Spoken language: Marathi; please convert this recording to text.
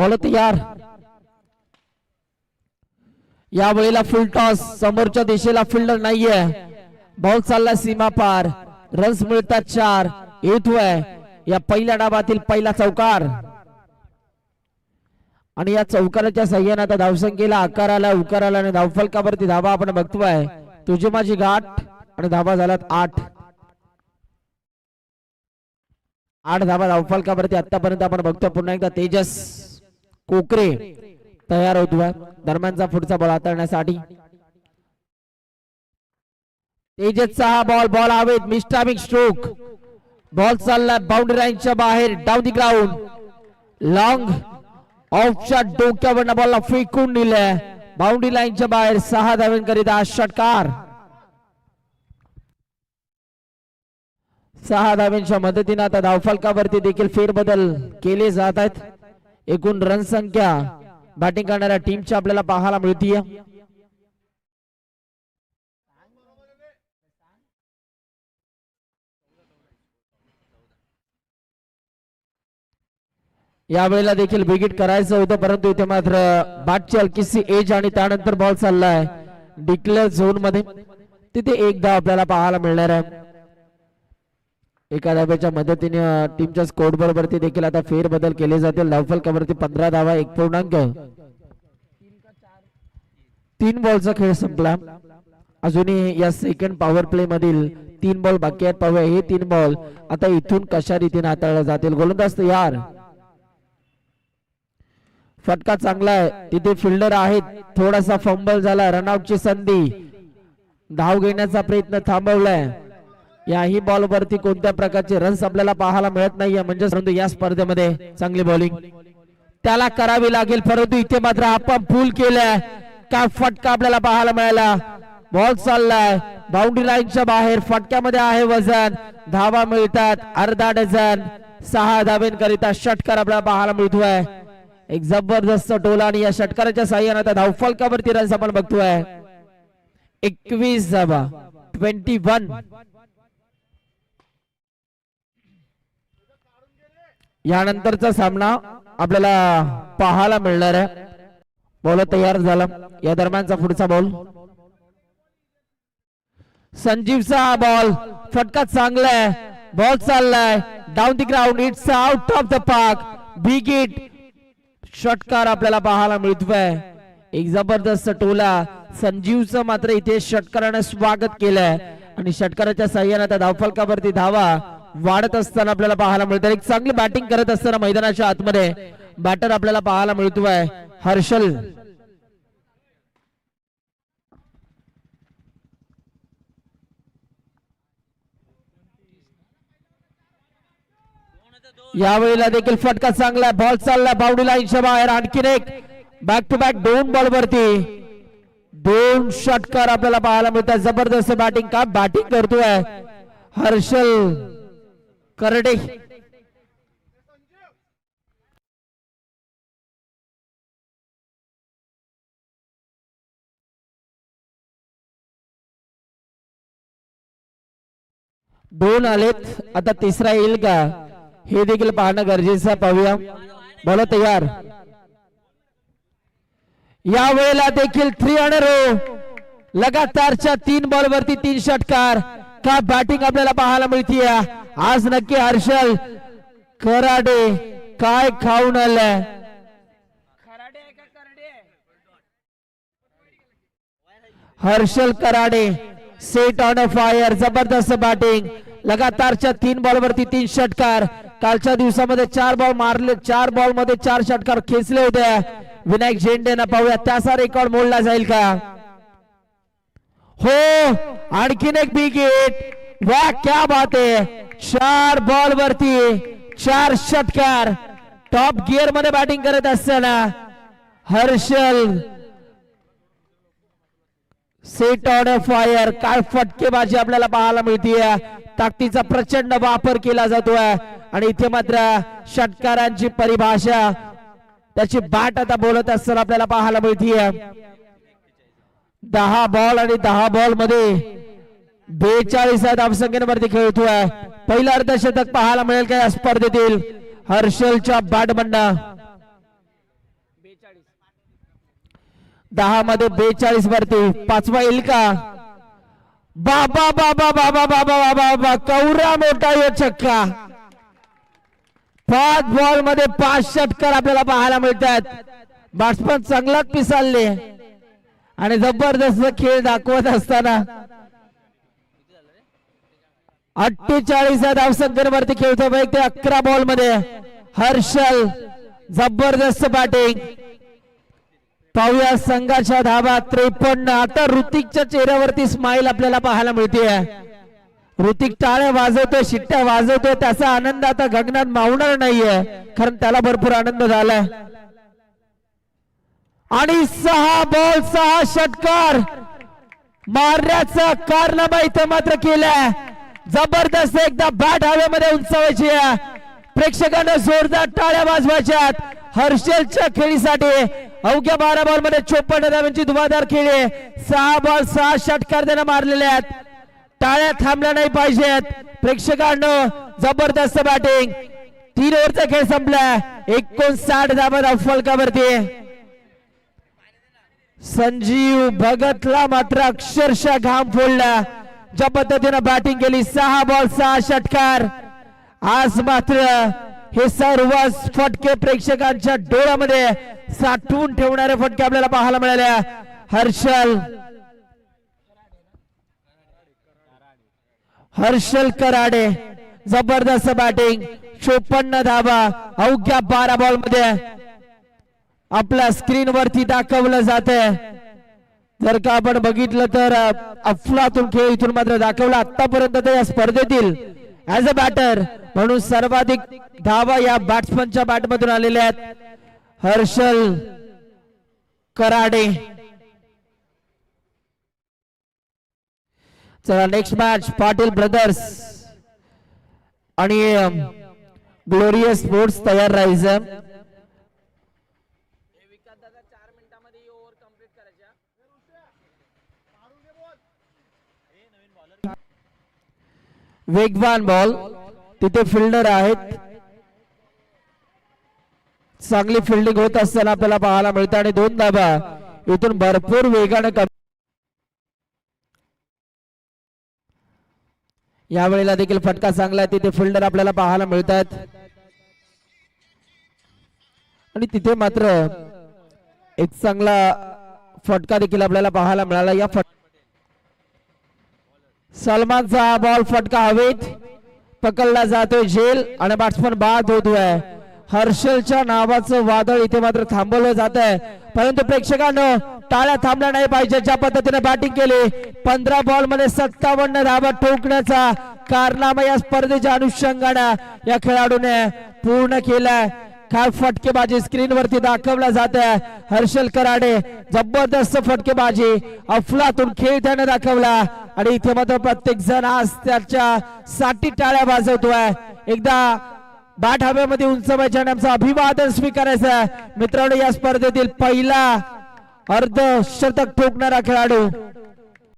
बोलो यार. या वेळेला फुल टॉस समोरच्या दिशेला फिल्डर नाहीये. बॉल चालला सीमा पार. रन्स मिळतात चार. येतोय. या पहिल्या डाबातील पहिला चौकार. आणि या चौकाराच्या सह्याने आता धावसंख्येला आकार आला उकार आला आणि धावफलकावरती धाबा आपण बघतोय. तुझी माझी गाठ आणि धाबा झाला आठ. आठ धाबा धावफलकावरती आतापर्यंत आपण बघतोय. पुन्हा एकदा तेजस. कोकरे तयार होतोय दरम्यानचा पुढचा बॉल हाताळण्यासाठी. तेजसचा सहा बॉल बॉल हवेत. मिस्टामिक स्ट्रोक बॉल चालला बाउंड्री लाईनच्या बाहेर. डाऊन दी ग्राउंड लॉंग ऑफच्या डोक्यावरनं बॉलला फेकून दिलंय. बाउंड्री लाईनच्या बाहेर सहा धाव्यांकरिता हा षटकार. सहा धाव्यांच्या मदतीनं आता धावफलकावरती देखील फेरबदल केले जात आहेत. एकूण रन संख्या बॅटिंग करणाऱ्या टीमची आपल्याला पाहायला मिळतीये. यावेळेला देखील बिगिट करायचं होतं परंतु इथे मात्र बाटची हलकीशी एज आणि त्यानंतर बॉल चाललाय. डिक्लेअर झोनमध्ये. तिथे एकदा आपल्याला पाहायला मिळणार आहे. एका धाब्याच्या मदतीने टीमच्या स्कोर बरोबरती देखील आता फेरबदल केले जातील. धावफलकावरती पंधरा धावा एक पूर्णांक. तीन बॉलचा खेळ संपला. अजूनही या सेकंड पॉवर प्ले मधील तीन बॉल बाकी आहेत. पाहूया हे तीन बॉल आता इथून कशा रीतीने हाताळला जातील. गोलंदाज यार. फटका चांगला आहे. तिथे फिल्डर आहेत. थोडासा फंबल झाला. रनआउटची संधी. धाव घेण्याचा प्रयत्न थांबवलाय. याही बॉल वरती कोणत्या प्रकारचे रन्स आपल्याला पाहायला मिळत नाहीये. म्हणजे परंतु या स्पर्धेमध्ये चांगली बॉलिंग त्याला करावी लागेल परंतु इथे मात्र आपण फुल केलाय. काय फटका आपल्याला पाहायला मिळाला? बॉल चाललाय. बाउंड्री लाईनच्या बाहेर फटक्यामध्ये आहे वजन. धावा मिळतात. अर्धा डझन. सहा धावेंकरिता षटकार आपल्याला पाहायला मिळतोय. एक जबरदस्त टोला आणि या षटकाराच्या साह्यानं आता धावफलकावरती रन्स आपण बघतोय. एकवीस धावा. ट्वेंटी वन यानंतरचा सामना आपल्याला पाहायला मिळणार आहे. बॉल तयार झाला. या दरम्यानचा पुढचा बॉल संजीवचा हा बॉल फटका चांगलाय बॉल चाललाय. Down the ground it's out of the park big it षटकार आपल्याला पाहायला मिळतोय. एक जबरदस्त टोला संजीवचं मात्र इथे षटकाराने स्वागत केलंय. आणि षटकाराच्या साह्याने त्या धावफलकावरती धावा. वाढत असताना आपल्याला पाहायला मिळतं. एक चांगली बॅटिंग करत असताना मैदानाच्या आतमध्ये बॅटर आपल्याला पाहायला मिळतोय. हर्षल. यावेळेला देखील फटका चांगला बॉल चालला बाउंड्री लाईनच्या बाहेर. आणखीन एक बॅक टू बॅक दोन बॉल वरती. दोन षटकार आपल्याला पाहायला मिळतात. जबरदस्त बॅटिंग का? बॅटिंग करतोय. हर्षल. करडे. दोन आलेत. आता तिसरा येईल का? हे देखील पाहणं गरजेचं पाहूया. बोला तयार. या वेळेला देखील थ्री हो लगातारच्या तीन बॉल वरती तीन षटकार. का बॅटिंग आपल्याला पाहायला मिळतीये? आज नक्की हर्षल कराडे काय खाऊन आलाय Harshal Karade set on a fire जबरदस्त बॅटिंग लगातारच्या तीन बॉल वरती तीन षटकार. कालच्या दिवसामध्ये चार बॉल मारले चार बॉलमध्ये चार षटकार खेचले होते. विनायक झेंडेनं पाहूया त्याचा रेकॉर्ड मोडला जाईल का? हो आणखीन एक बिग हिट वा क्या बात आहे. चार बॉल वरती चार षटकार. टॉप गिअरमध्ये बॅटिंग करत असताना हर्षल सेट ऑन फायर काय फटकेबाजी आपल्याला पाहायला मिळतीये. ताकदीचा प्रचंड वापर केला जातोय. आणि इथे मात्र षटकारांची परिभाषा त्याची बाट आता बोलत असताना आपल्याला पाहायला मिळतीये. दहा बॉल आणि दहा बॉलमध्ये बेचाळीस धावसंख्येवरती आहे. पहिला अर्धशतक पाहायला मिळेल का या स्पर्धेतील? हर्षलच्या बाटबंडा. दहा मध्ये बेचाळीस वरती पाचवा येईल का बाबा बाबा बाबा बाबा बाबा बाबा. कौरा मोठा यो छक्का. पाच बॉलमध्ये पाच षटकार आपल्याला पाहायला मिळतात. बॅट्समन चांगलाच पिसालले आणि जबरदस्त खेळ दाखवत असताना अठ्ठेचाळीस धावसंख्येवरती खेळतो ते अकरा बॉलमध्ये. हर्षल जबरदस्त बॅटिंग पाहूया संघाच्या धाबा त्रेपन्न. आता ऋतिकच्या चेहऱ्यावरती स्माइल आपल्याला पाहायला मिळते ऋतिक टाळ्या वाजवतोय शिट्ट्या वाजवतोय. त्याचा आनंद आता गगनात मावणार नाहीये. कारण त्याला भरपूर आनंद झालाय. आणि सहा बॉल सहा षटकार. मारण्याचा कारनामा इथं मात्र केलाय. जबरदस्त एकदा बॅट हवेमध्ये उंचावायची आहे. प्रेक्षकांना जोरदार टाळ्या वाजवायच्यात हर्षलच्या खेळीसाठी अवघ्या बारा बॉलमध्ये चोपन्न धावांची धुवाधार खेळी सहा बॉल सहा षटकार त्यांना मारलेले आहेत. टाळ्या थांबल्या नाही पाहिजेत. प्रेक्षकांना जबरदस्त बॅटिंग तीन ओव्हरचा खेळ संपला एकोणसाठ धाबा धाव फलकावरती. संजीव भगतला मात्र अक्षरशः घाम फोडला. ज्या पद्धतीनं बॅटिंग केली सहा बॉल सहा षटकार. आज मात्र हे सर्व फटके प्रेक्षकांच्या डोळ्यामध्ये साठवून ठेवणारे फटके आपल्याला पाहायला मिळाले. हर्षल. हर्षल कराडे. जबरदस्त बॅटिंग चोपन्न धाबा अवघ्या बारा बॉलमध्ये आपल्या स्क्रीन वरती दाखवलं जात जर का आपण बघितलं तर अफलातून खेळ इथून मात्र दाखवला. आतापर्यंत तर या स्पर्धेतील ऍज अ बॅटर म्हणून सर्वाधिक धावा या बॅट्समनच्या बॅट मधून आलेल्या आहेत. हर्षल कराडे. चला नेक्स्ट मॅच पाटील ब्रदर्स आणि ग्लोरियस स्पोर्ट्स तयार राहायचं. वेगवान बॉल. तिथे फिल्डर आहेत. चांगली फिल्डिंग होत असताना आपल्याला पाहायला मिळतं आणि दोन धाबा. इथून भरपूर वेगाने कम. यावेळेला देखील फटका चांगला आहे. तिथे फिल्डर आपल्याला पाहायला मिळतात. आणि तिथे मात्र एक चांगला फटका देखील आपल्याला पाहायला मिळाला या फट सलमानचा बॉल फटका हवेत. पकडला जातोय झेल आणि बॅट्समन बाद होतोय हर्षलच्या नावाचं वादळ इथे मात्र थांबवलं जात आहे. परंतु प्रेक्षकांनो टाळ्या थांबल्या नाही पाहिजे ज्या पद्धतीने बॅटिंग केली. पंधरा बॉलमध्ये सत्तावन्न धावा ठोकण्याचा कारनामा या स्पर्धेच्या अनुषंगाने या खेळाडूने पूर्ण केलाय. काय फटकेबाजी स्क्रीनवरती दाखवल्या दाखवला जात आहे. हर्षल कराडे जबरदस्त फटकेबाजी अफलातून खेळ त्याने दाखवला. आणि इथे मात्र प्रत्येक जण आज त्याच्या साठी टाळ्या वाजवतोय. एकदा बाट हवेमध्ये उंचवायच्या आणि आमचं अभिवादन स्वीकारायचं आहे. मित्रांनो या स्पर्धेतील पहिला अर्ध शतक ठोकणारा खेळाडू